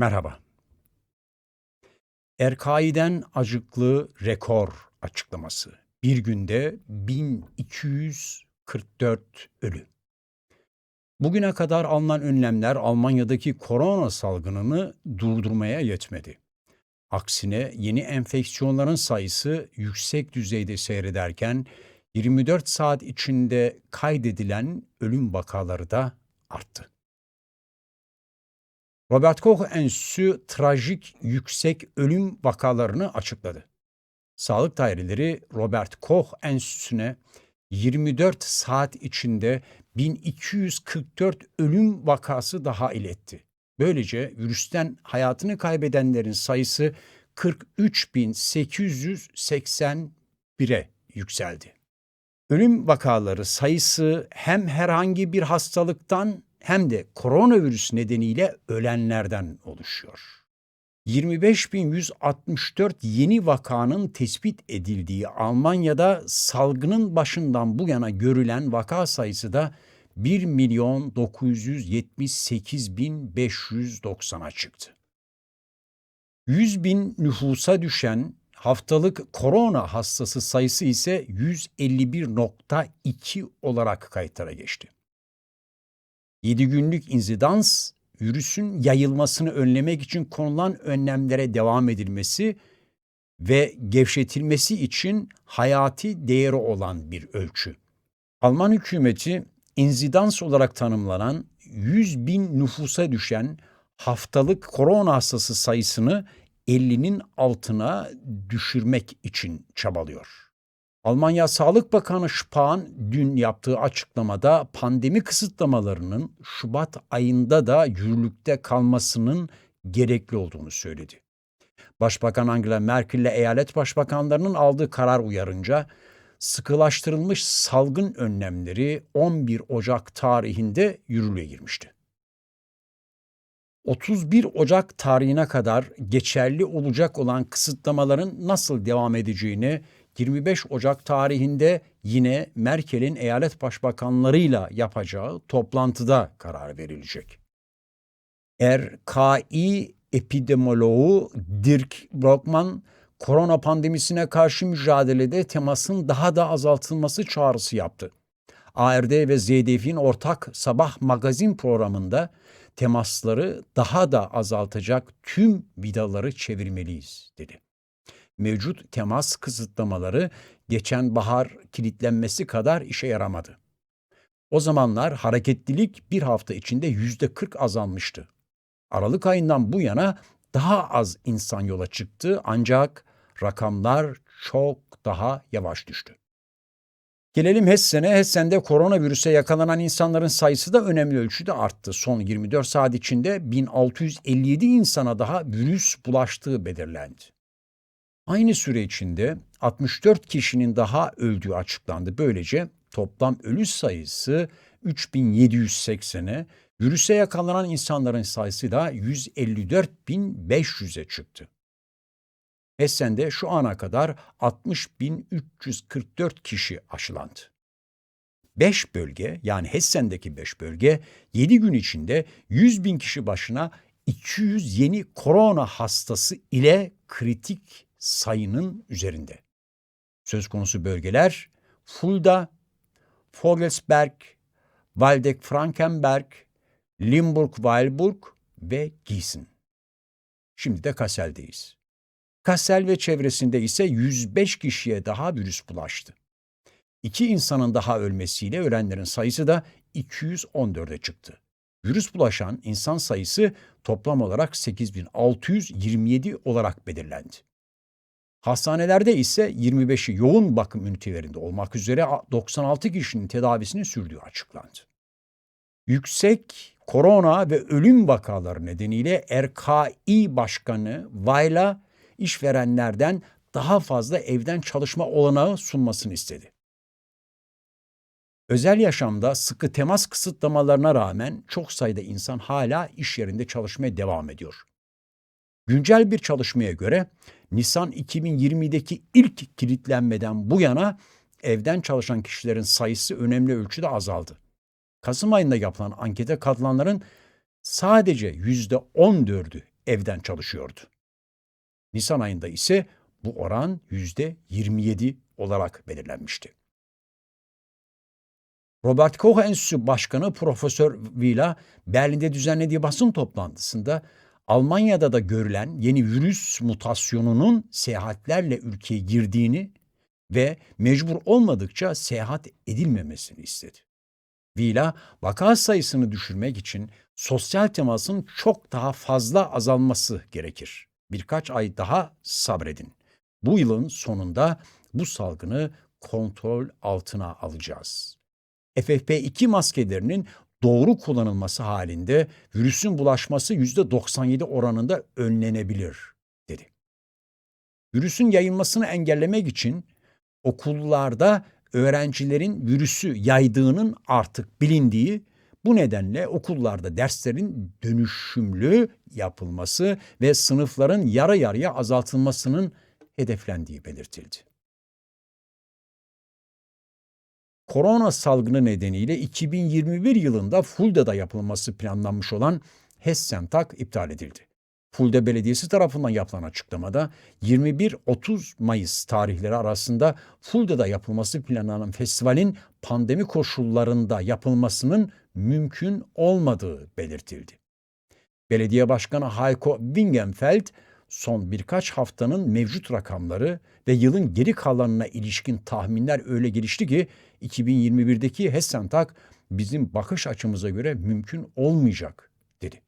Merhaba. Erkai'den acıklı rekor açıklaması. Bir günde 1244 ölü. Bugüne kadar alınan önlemler Almanya'daki korona salgınını durdurmaya yetmedi. Aksine yeni enfeksiyonların sayısı yüksek düzeyde seyrederken 24 saat içinde kaydedilen ölüm vakaları da arttı. Robert Koch Enstitüsü trajik yüksek ölüm vakalarını açıkladı. Sağlık daireleri Robert Koch Enstitüsü'ne 24 saat içinde 1244 ölüm vakası daha iletti. Böylece virüsten hayatını kaybedenlerin sayısı 43.881'e yükseldi. Ölüm vakaları sayısı hem herhangi bir hastalıktan hem de koronavirüs nedeniyle ölenlerden oluşuyor. 25.164 yeni vakanın tespit edildiği Almanya'da salgının başından bu yana görülen vaka sayısı da 1 milyon 978 bin 590'a çıktı. 100 bin nüfusa düşen haftalık korona hastası sayısı ise 151.2 olarak kayıtlara geçti. 7 günlük inzidans virüsün yayılmasını önlemek için konulan önlemlere devam edilmesi ve gevşetilmesi için hayati değeri olan bir ölçü. Alman hükümeti inzidans olarak tanımlanan 100 bin nüfusa düşen haftalık korona hastası sayısını 50'nin altına düşürmek için çabalıyor. Almanya Sağlık Bakanı Spahn dün yaptığı açıklamada pandemi kısıtlamalarının Şubat ayında da yürürlükte kalmasının gerekli olduğunu söyledi. Başbakan Angela Merkel ile eyalet başbakanlarının aldığı karar uyarınca sıkılaştırılmış salgın önlemleri 11 Ocak tarihinde yürürlüğe girmişti. 31 Ocak tarihine kadar geçerli olacak olan kısıtlamaların nasıl devam edeceğini 25 Ocak tarihinde yine Merkel'in eyalet başbakanlarıyla yapacağı toplantıda karar verilecek. RKI epidemioloğu Dirk Brockman, korona pandemisine karşı mücadelede temasın daha da azaltılması çağrısı yaptı. ARD ve ZDF'in ortak sabah magazin programında temasları daha da azaltacak tüm vidaları çevirmeliyiz dedi mevcut temas kısıtlamaları geçen bahar kilitlenmesi kadar işe yaramadı. O zamanlar hareketlilik bir hafta içinde yüzde 40 azalmıştı. Aralık ayından bu yana daha az insan yola çıktı ancak rakamlar çok daha yavaş düştü. Gelelim Hessen'e. Hessen'de koronavirüse yakalanan insanların sayısı da önemli ölçüde arttı. Son 24 saat içinde 1657 insana daha virüs bulaştığı belirlendi. Aynı süre içinde 64 kişinin daha öldüğü açıklandı. Böylece toplam ölü sayısı 3780'e, virüse yakalanan insanların sayısı da 154.500'e çıktı. Essen'de şu ana kadar 60.344 kişi aşılandı. 5 bölge yani Hessen'deki 5 bölge 7 gün içinde 100 bin kişi başına 200 yeni korona hastası ile kritik sayının üzerinde. Söz konusu bölgeler Fulda, Vogelsberg, Waldeck-Frankenberg, Limburg-Weilburg ve Gießen. Şimdi de Kassel'deyiz. Kassel ve çevresinde ise 105 kişiye daha virüs bulaştı. İki insanın daha ölmesiyle ölenlerin sayısı da 214'e çıktı. Virüs bulaşan insan sayısı toplam olarak 8627 olarak belirlendi. Hastanelerde ise 25'i yoğun bakım ünitelerinde olmak üzere 96 kişinin tedavisini sürdüğü açıklandı. Yüksek korona ve ölüm vakaları nedeniyle RKİ Başkanı Vayla işverenlerden daha fazla evden çalışma olanağı sunmasını istedi. Özel yaşamda sıkı temas kısıtlamalarına rağmen çok sayıda insan hala iş yerinde çalışmaya devam ediyor. Güncel bir çalışmaya göre Nisan 2020'deki ilk kilitlenmeden bu yana evden çalışan kişilerin sayısı önemli ölçüde azaldı. Kasım ayında yapılan ankete katılanların sadece yüzde 14'ü evden çalışıyordu. Nisan ayında ise bu oran yüzde 27 olarak belirlenmişti. Robert Koch Enstitüsü Başkanı Profesör Vila Berlin'de düzenlediği basın toplantısında Almanya'da da görülen yeni virüs mutasyonunun seyahatlerle ülkeye girdiğini ve mecbur olmadıkça seyahat edilmemesini istedi. Vila, vaka sayısını düşürmek için sosyal temasın çok daha fazla azalması gerekir. Birkaç ay daha sabredin. Bu yılın sonunda bu salgını kontrol altına alacağız. FFP2 maskelerinin doğru kullanılması halinde virüsün bulaşması %97 oranında önlenebilir, dedi. Virüsün yayılmasını engellemek için okullarda öğrencilerin virüsü yaydığının artık bilindiği, bu nedenle okullarda derslerin dönüşümlü yapılması ve sınıfların yarı yarıya azaltılmasının hedeflendiği belirtildi. Korona salgını nedeniyle 2021 yılında Fulda'da yapılması planlanmış olan Hessentak iptal edildi. Fulda Belediyesi tarafından yapılan açıklamada 21-30 Mayıs tarihleri arasında Fulda'da yapılması planlanan festivalin pandemi koşullarında yapılmasının mümkün olmadığı belirtildi. Belediye Başkanı Heiko Wingenfeld son birkaç haftanın mevcut rakamları ve yılın geri kalanına ilişkin tahminler öyle gelişti ki 2021'deki Hessentak bizim bakış açımıza göre mümkün olmayacak dedi.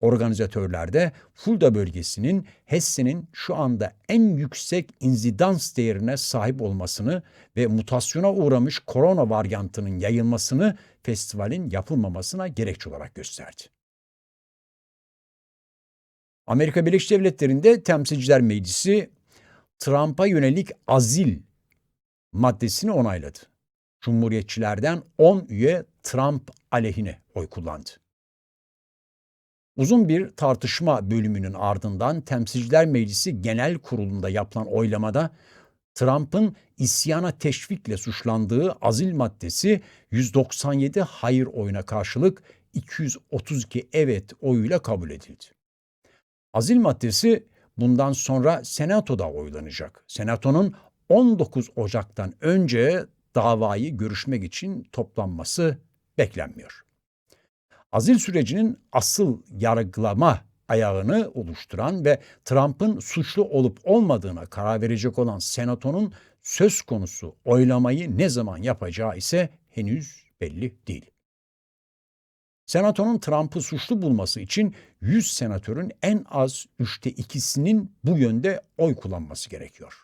Organizatörler de Fulda bölgesinin Hesse'nin şu anda en yüksek inzidans değerine sahip olmasını ve mutasyona uğramış korona varyantının yayılmasını festivalin yapılmamasına gerekçe olarak gösterdi. Amerika Birleşik Devletleri'nde Temsilciler Meclisi Trump'a yönelik azil maddesini onayladı. Cumhuriyetçilerden 10 üye Trump aleyhine oy kullandı. Uzun bir tartışma bölümünün ardından Temsilciler Meclisi Genel Kurulu'nda yapılan oylamada Trump'ın isyana teşvikle suçlandığı azil maddesi 197 hayır oyuna karşılık 232 evet oyuyla kabul edildi. Azil maddesi bundan sonra Senato'da oylanacak. Senatonun 19 Ocak'tan önce davayı görüşmek için toplanması beklenmiyor. Azil sürecinin asıl yargılama ayağını oluşturan ve Trump'ın suçlu olup olmadığına karar verecek olan Senato'nun söz konusu oylamayı ne zaman yapacağı ise henüz belli değil. Senato'nun Trump'ı suçlu bulması için 100 senatörün en az üçte ikisinin bu yönde oy kullanması gerekiyor.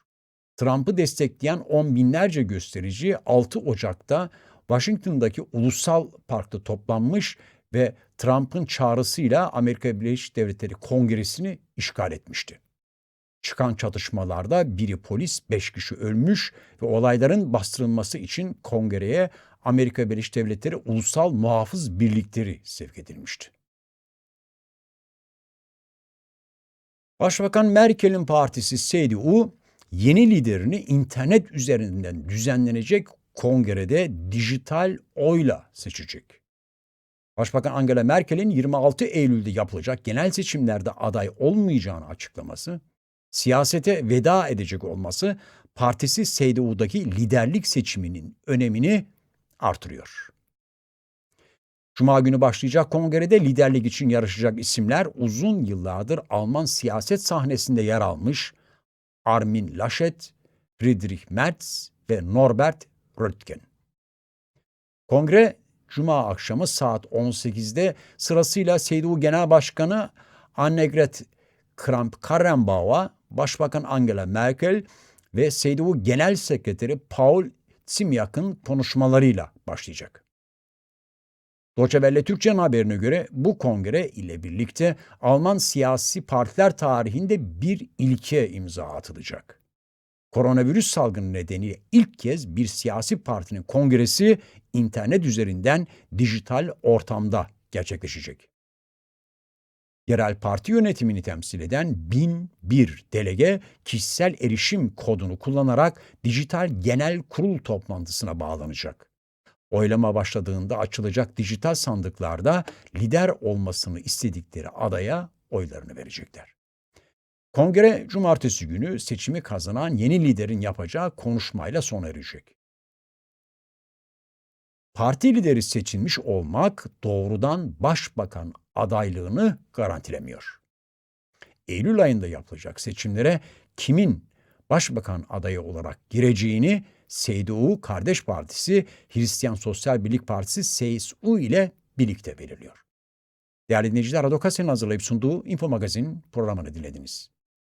Trump'ı destekleyen on binlerce gösterici 6 Ocak'ta Washington'daki Ulusal Park'ta toplanmış ve Trump'ın çağrısıyla Amerika Birleşik Devletleri Kongresi'ni işgal etmişti. Çıkan çatışmalarda biri polis, beş kişi ölmüş ve olayların bastırılması için kongreye Amerika Birleşik Devletleri Ulusal Muhafız Birlikleri sevk edilmişti. Başbakan Merkel'in partisi CDU, yeni liderini internet üzerinden düzenlenecek kongrede dijital oyla seçecek. Başbakan Angela Merkel'in 26 Eylül'de yapılacak genel seçimlerde aday olmayacağını açıklaması, siyasete veda edecek olması partisi CDU'daki liderlik seçiminin önemini artırıyor. Cuma günü başlayacak kongrede liderlik için yarışacak isimler uzun yıllardır Alman siyaset sahnesinde yer almış Armin Laschet, Friedrich Merz ve Norbert Röttgen. Kongre Cuma akşamı saat 18'de sırasıyla CDU Genel Başkanı Annegret Kramp-Karrenbauer, Başbakan Angela Merkel ve CDU Genel Sekreteri Paul Simyak'ın konuşmalarıyla başlayacak. Deutsche Welle Türkçe'nin haberine göre bu kongre ile birlikte Alman siyasi partiler tarihinde bir ilke imza atılacak. Koronavirüs salgını nedeniyle ilk kez bir siyasi partinin kongresi internet üzerinden dijital ortamda gerçekleşecek. Yerel parti yönetimini temsil eden 1001 delege kişisel erişim kodunu kullanarak dijital genel kurul toplantısına bağlanacak. Oylama başladığında açılacak dijital sandıklarda lider olmasını istedikleri adaya oylarını verecekler. Kongre cumartesi günü seçimi kazanan yeni liderin yapacağı konuşmayla sona erecek. Parti lideri seçilmiş olmak doğrudan başbakan adaylığını garantilemiyor. Eylül ayında yapılacak seçimlere kimin başbakan adayı olarak gireceğini CDU Kardeş Partisi, Hristiyan Sosyal Birlik Partisi CSU ile birlikte belirliyor. Değerli dinleyiciler, Radokase'nin hazırlayıp sunduğu Info Magazin programını dinlediniz.